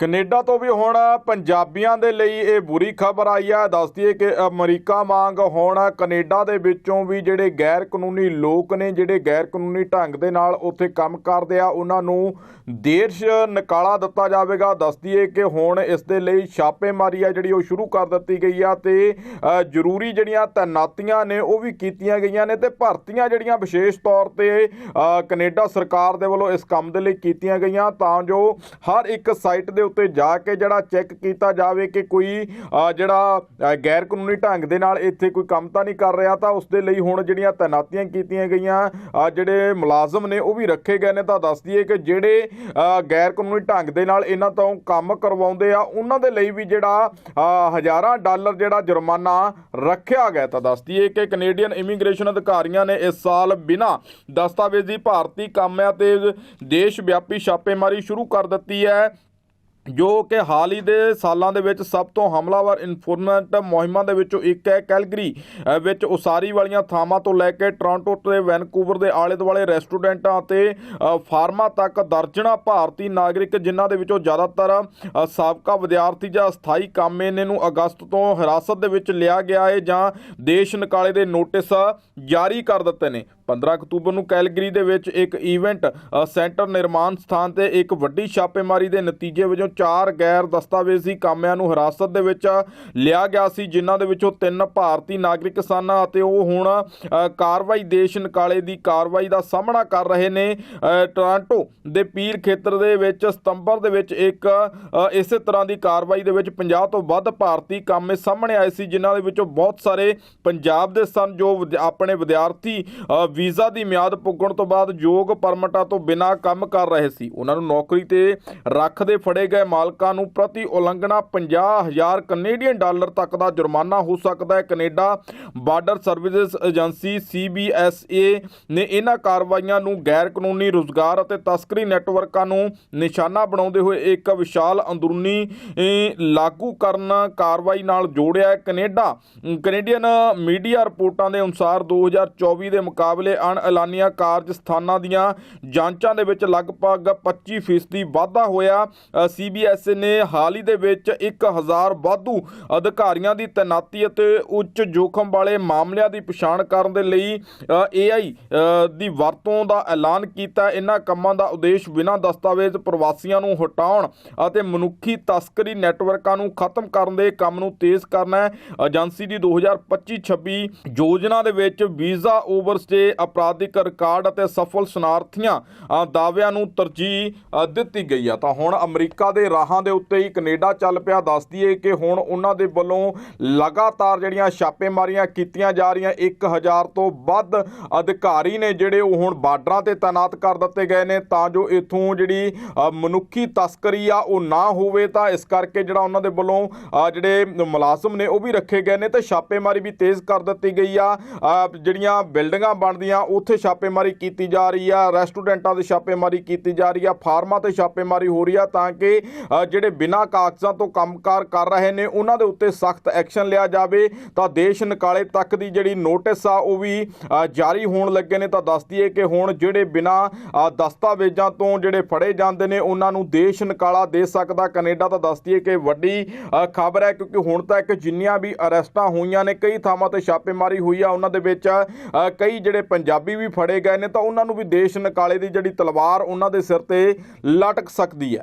Canada ਤੋਂ ਵੀ ਹੁਣ ਪੰਜਾਬੀਆਂ ਦੇ ਲਈ ਇਹ ਬੁਰੀ ਖਬਰ ਆਈ ਹੈ ਦੱਸਦੀ ਹੈ ਕਿ ਅਮਰੀਕਾ ਵਾਂਗ ਹੁਣ ਕੈਨੇਡਾ ਦੇ ਵਿੱਚੋਂ ਵੀ ਜਿਹੜੇ ਗੈਰ ਕਾਨੂੰਨੀ ਲੋਕ ਨੇ ਜਿਹੜੇ ਗੈਰ ਕਾਨੂੰਨੀ ਢੰਗ ਦੇ ਨਾਲ ਉੱਥੇ ਕੰਮ ਕਰਦੇ ਆ ਉਹਨਾਂ ਨੂੰ ਦੇਸ਼ ਨਿਕਾਲਾ ਦਿੱਤਾ ਜਾਵੇਗਾ। ਦੱਸਦੀ ਹੈ ਕਿ ਹੁਣ ਇਸ ਦੇ ਲਈ ਛਾਪੇਮਾਰੀ ਆ ਜਿਹੜੀ ਉਹ ਸ਼ੁਰੂ ਕਰ ਦਿੱਤੀ ਗਈ ਆ ਤੇ ਜ਼ਰੂਰੀ ਜਿਹੜੀਆਂ ਤੈਨਾਤੀਆਂ ਨੇ ਉਹ ਵੀ ਕੀਤੀਆਂ ਗਈਆਂ ਨੇ ਤੇ ਭਰਤੀਆਂ ਜਿਹੜੀਆਂ ਵਿਸ਼ੇਸ਼ ਤੌਰ ਤੇ ਅ, ਕੈਨੇਡਾ ਸਰਕਾਰ ਦੇ ਵੱਲੋਂ ਇਸ ਕੰਮ ਦੇ ਲਈ ਕੀਤੀਆਂ ਗਈਆਂ ਤਾਂ ਜੋ ਹਰ ਇੱਕ ਸਾਈਟ ਦੇ ਉੱਤੇ ਜਾ ਕੇ ਜਿਹੜਾ ਚੈੱਕ ਕੀਤਾ ਜਾਵੇ ਕਿ ਕੋਈ ਜਿਹੜਾ ਗੈਰ ਕਾਨੂੰਨੀ ਢੰਗ ਦੇ ਨਾਲ ਇੱਥੇ ਕੋਈ ਕੰਮ ਤਾਂ ਨਹੀਂ ਕਰ ਰਿਹਾ, ਤਾਂ ਉਸ ਦੇ ਲਈ ਹੁਣ ਜਿਹੜੀਆਂ ਤੈਨਾਤੀਆਂ ਕੀਤੀਆਂ ਗਈਆਂ ਜਿਹੜੇ ਮੁਲਾਜ਼ਮ ਨੇ ਉਹ ਵੀ ਰੱਖੇ ਗਏ ਨੇ। ਤਾਂ ਦੱਸ ਦਈਏ ਕਿ ਜਿਹੜੇ ਗੈਰ ਕਾਨੂੰਨੀ ਢੰਗ ਦੇ ਨਾਲ ਇਹਨਾਂ ਤੋਂ ਕੰਮ ਕਰਵਾਉਂਦੇ ਆ, ਉਹਨਾਂ ਦੇ ਲਈ ਵੀ ਜਿਹੜਾ ਹਜ਼ਾਰਾਂ ਡਾਲਰ ਜਿਹੜਾ ਜੁਰਮਾਨਾ ਰੱਖਿਆ ਗਿਆ। ਤਾਂ ਦੱਸ ਦਈਏ ਕਿ ਕੈਨੇਡੀਅਨ ਇਮੀਗ੍ਰੇਸ਼ਨ ਅਧਿਕਾਰੀਆਂ ਨੇ ਇਸ ਸਾਲ ਬਿਨਾਂ ਦਸਤਾਵੇਜ਼ੀ ਭਾਰਤੀ ਕਾਮਿਆਂ ਤੇ ਦੇਸ਼ ਵਿਆਪੀ ਛਾਪੇਮਾਰੀ ਸ਼ੁਰੂ ਕਰ ਦਿੱਤੀ ਹੈ। ਜੋ ਕਿ ਹਾਲ ਹੀ ਦੇ ਸਾਲਾਂ ਦੇ ਵਿੱਚ ਸਭ ਤੋਂ ਹਮਲਾਵਰ ਇਨਫੋਰਮੈਂਟ ਮੁਹਿੰਮਾਂ ਦੇ ਵਿੱਚੋਂ ਇੱਕ ਹੈ। ਕੈਲਗਰੀ ਵਿੱਚ ਉਸਾਰੀ ਵਾਲੀਆਂ ਥਾਵਾਂ ਤੋਂ ਲੈ ਕੇ ਟੋਰਾਂਟੋ ਤੇ ਵੈਨਕੂਵਰ ਦੇ ਆਲੇ ਦੁਆਲੇ ਰੈਸਟੋਰੈਂਟਾਂ ਅਤੇ ਫਾਰਮਾਂ ਤੱਕ ਦਰਜਨਾਂ ਭਾਰਤੀ ਨਾਗਰਿਕ, ਜਿਨ੍ਹਾਂ ਦੇ ਵਿੱਚੋਂ ਜ਼ਿਆਦਾਤਰ ਸਾਬਕਾ ਵਿਦਿਆਰਥੀ ਜਾਂ ਸਥਾਈ ਕਾਮੇਨੇ ਨੂੰ ਅਗਸਤ ਤੋਂ ਹਿਰਾਸਤ ਦੇ ਵਿੱਚ ਲਿਆ ਗਿਆ ਹੈ ਜਾਂ ਦੇਸ਼ ਨਿਕਾਲੇ ਦੇ ਨੋਟਿਸ ਜਾਰੀ ਕਰ ਦਿੱਤੇ ਨੇ। 15 ਅਕਤੂਬਰ ਨੂੰ ਕੈਲਗਰੀ ਦੇ ਵਿੱਚ ਇੱਕ ਇਵੈਂਟ ਸੈਂਟਰ ਨਿਰਮਾਣ ਸਥਾਨ ਤੇ ਇੱਕ ਵੱਡੀ ਛਾਪੇਮਾਰੀ ਦੇ ਨਤੀਜੇ ਵਜੋਂ ਚਾਰ ਗੈਰ ਦਸਤਾਵੇਜ਼ੀ ਕਾਮਿਆਂ ਨੂੰ ਹਿਰਾਸਤ ਦੇ ਵਿੱਚ ਲਿਆ ਗਿਆ ਸੀ, ਜਿਨ੍ਹਾਂ ਦੇ ਵਿੱਚੋਂ ਤਿੰਨ ਭਾਰਤੀ ਨਾਗਰਿਕ ਸਨ ਅਤੇ ਉਹ ਹੁਣ ਕਾਰਵਾਈ ਦੇਸ਼ ਨਿਕਾਲੇ ਦੀ ਕਾਰਵਾਈ ਦਾ ਸਾਹਮਣਾ ਕਰ ਰਹੇ ਨੇ। ਟੋਰਾਂਟੋ ਦੇ ਪੀਰ ਖੇਤਰ ਦੇ ਵਿੱਚ ਸਤੰਬਰ ਦੇ ਵਿੱਚ ਇੱਕ ਇਸੇ ਤਰ੍ਹਾਂ ਦੀ ਕਾਰਵਾਈ ਦੇ ਵਿੱਚ 50 ਤੋਂ ਵੱਧ ਭਾਰਤੀ ਕਾਮੇ ਸਾਹਮਣੇ ਆਏ ਸੀ, ਜਿਨ੍ਹਾਂ ਦੇ ਵਿੱਚੋਂ ਬਹੁਤ ਸਾਰੇ ਪੰਜਾਬ ਦੇ ਸਨ, ਜੋ ਵਿਦ- ਆਪਣੇ ਵਿਦਿਆਰਥੀ ਵੀਜ਼ਾ ਦੀ ਮਿਆਦ ਪੁੱਗਣ ਤੋਂ ਬਾਅਦ ਯੋਗ ਪਰਮਿਟਾਂ ਤੋਂ ਬਿਨਾਂ ਕੰਮ ਕਰ ਰਹੇ ਸੀ। ਉਹਨਾਂ ਨੂੰ ਨੌਕਰੀ ਤੇ ਰੱਖਦੇ ਫੜੇ ਗਏ ਮਾਲਕਾਂ ਨੂੰ ਪ੍ਰਤੀ ਉਲੰਘਣਾ 50000 ਕੈਨੇਡੀਅਨ ਡਾਲਰ ਤੱਕ ਦਾ ਜੁਰਮਾਨਾ ਹੋ ਸਕਦਾ ਹੈ। Canada border services agency CBSA ਨੇ ਇਹਨਾਂ ਕਾਰਵਾਈਆਂ ਨੂੰ ਗੈਰ ਕਾਨੂੰਨੀ ਰੁਜ਼ਗਾਰ ਅਤੇ ਤਸਕਰੀ ਨੈਟਵਰਕਾਂ ਨੂੰ ਨਿਸ਼ਾਨਾ ਬਣਾਉਂਦੇ ਹੋਏ ਇੱਕ ਵਿਸ਼ਾਲ ਅੰਦਰੂਨੀ ਲਾਗੂ ਕਰਨ ਕਾਰਵਾਈ ਨਾਲ ਜੋੜਿਆ ਹੈ। ਕੈਨੇਡਾ, ਕੈਨੇਡੀਅਨ ਮੀਡੀਆ ਰਿਪੋਰਟਾਂ ਦੇ ਅਨੁਸਾਰ 2024 ਦੇ ਮੁਕਾਬਲੇ ਅਣਐਲਾਨੀਆਂ ਕਾਰਜ ਸਥਾਨਾਂ ਦੀਆਂ ਜਾਂਚਾਂ ਦੇ ਵਿੱਚ ਲਗਭਗ 25% ਵਾਧਾ ਹੋਇਆ। ਸੀਬੀਐਸ ਨੇ ਹਾਲ ਹੀ ਦੇ ਵਿੱਚ 1000 ਵਾਧੂ ਅਧਿਕਾਰੀਆਂ ਦੀ ਤੈਨਾਤੀ ਅਤੇ ਉੱਚ ਜੋਖਮ ਵਾਲੇ ਮਾਮਲਿਆਂ ਦੀ ਪਛਾਣ ਕਰਨ ਦੇ ਲਈ AI ਦੀ ਵਰਤੋਂ ਦਾ ਐਲਾਨ ਕੀਤਾ। ਇਹਨਾਂ ਕੰਮਾਂ ਦਾ ਉਦੇਸ਼ ਬਿਨਾਂ ਦਸਤਾਵੇਜ਼ ਪ੍ਰਵਾਸੀਆਂ ਨੂੰ ਹਟਾਉਣ ਅਤੇ ਮਨੁੱਖੀ ਤਸਕਰੀ ਨੈਟਵਰਕਾਂ ਨੂੰ ਖਤਮ ਕਰਨ ਦੇ ਕੰਮ ਨੂੰ ਤੇਜ਼ ਕਰਨਾ ਹੈ। ਏਜੰਸੀ ਦੀ 2025-26 ਯੋਜਨਾ ਦੇ ਵਿੱਚ ਵੀਜ਼ਾ ਓਵਰਸਟੇ ਅਪਰਾਧਿਕ ਰਿਕਾਰਡ ਅਤੇ ਸਫਲ ਸ਼ਨਾਰਥੀਆਂ ਦਾਅਵਿਆਂ ਨੂੰ ਤਰਜੀਹ ਦਿੱਤੀ ਗਈ ਆ। ਤਾਂ ਹੁਣ ਅਮਰੀਕਾ ਦੇ ਰਾਹਾਂ ਦੇ ਉੱਤੇ ਹੀ ਕੈਨੇਡਾ ਚੱਲ ਪਿਆ। ਦੱਸਦੀ ਏ ਕਿ ਹੁਣ ਉਹਨਾਂ ਦੇ ਵੱਲੋਂ ਲਗਾਤਾਰ ਜਿਹੜੀਆਂ ਛਾਪੇਮਾਰੀਆਂ ਕੀਤੀਆਂ ਜਾ ਰਹੀਆਂ 1000 ਤੋਂ ਵੱਧ ਅਧਿਕਾਰੀ ਨੇ ਜਿਹੜੇ ਉਹ ਹੁਣ ਬਾਰਡਰਾਂ ਤੇ ਤਾਇਨਾਤ ਕਰ ਦਿੱਤੇ ਗਏ ਨੇ। ਤਾਂ ਜੋ ਇਥੋਂ ਜਿਹੜੀ ਮਨੁੱਖੀ ਤਸਕਰੀ ਆ, ਉਹ ਨਾ ਹੋਵੇ, ਤਾਂ ਇਸ ਕਰਕੇ ਜਿਹੜਾ ਉਹਨਾਂ ਦੇ ਵੱਲੋਂ ਜਿਹੜੇ ਮੁਲਾਜ਼ਮ ਨੇ ਉਹ ਵੀ ਰੱਖੇ ਗਏ ਨੇ ਤੇ ਛਾਪੇਮਾਰੀ ਵੀ ਤੇਜ਼ ਕਰ ਦਿੱਤੀ ਗਈ ਆ। ਜਿਹੜੀਆਂ ਬਿਲਡਿੰਗਾਂ ਬਣਦੀਆਂ ਉੱਥੇ ਛਾਪੇਮਾਰੀ ਕੀਤੀ ਜਾ ਰਹੀ ਆ, ਰੈਸਟੋਰੈਂਟਾਂ 'ਤੇ ਛਾਪੇਮਾਰੀ ਕੀਤੀ ਜਾ ਰਹੀ ਆ, ਫਾਰਮਾਂ ਤੇ ਛਾਪੇਮਾਰੀ ਹੋ ਰਹੀ ਆ ਤਾਂ ਕਿ ਜਿਹੜੇ ਬਿਨਾਂ ਕਾਗਜ਼ਾਂ ਤੋਂ ਕੰਮਕਾਰ ਕਰ ਰਹੇ ਨੇ, ਉਹਨਾਂ ਦੇ ਉੱਤੇ ਸਖਤ ਐਕਸ਼ਨ ਲਿਆ ਜਾਵੇ। ਤਾਂ ਦੇਸ਼ ਨਿਕਾਲੇ ਤੱਕ ਦੀ ਜਿਹੜੀ ਨੋਟਿਸ ਆ, ਉਹ ਵੀ ਜਾਰੀ ਹੋਣ ਲੱਗੇ ਨੇ। ਤਾਂ ਦੱਸ ਦਈਏ ਕਿ ਹੁਣ ਜਿਹੜੇ ਬਿਨਾਂ ਦਸਤਾਵੇਜ਼ਾਂ ਤੋਂ ਜਿਹੜੇ ਫੜੇ ਜਾਂਦੇ ਨੇ, ਉਹਨਾਂ ਨੂੰ ਦੇਸ਼ ਨਿਕਾਲਾ ਦੇ ਸਕਦਾ ਕੈਨੇਡਾ। ਤਾਂ ਦੱਸ ਦਈਏ ਕਿ ਵੱਡੀ ਖਬਰ ਹੈ, ਕਿਉਂਕਿ ਹੁਣ ਤੱਕ ਜਿੰਨੀਆਂ ਵੀ ਅਰੈਸਟਾਂ ਹੋਈਆਂ ਨੇ, ਕਈ ਥਾਵਾਂ ਤੇ ਛਾਪੇਮਾਰੀ ਹੋਈ ਆ, ਉਹਨਾਂ ਦੇ ਵਿੱਚ ਕਈ ਜਿਹੜੇ ਪੰਜਾਬੀ ਵੀ ਫੜੇ ਗਏ ਨੇ ਤਾਂ ਉਹਨਾਂ ਨੂੰ ਵੀ ਦੇਸ਼ ਨਿਕਾਲੇ ਦੀ ਜਿਹੜੀ ਤਲਵਾਰ ਉਹਨਾਂ ਦੇ ਸਿਰ ਤੇ ਲਟਕ ਸਕਦੀ ਹੈ।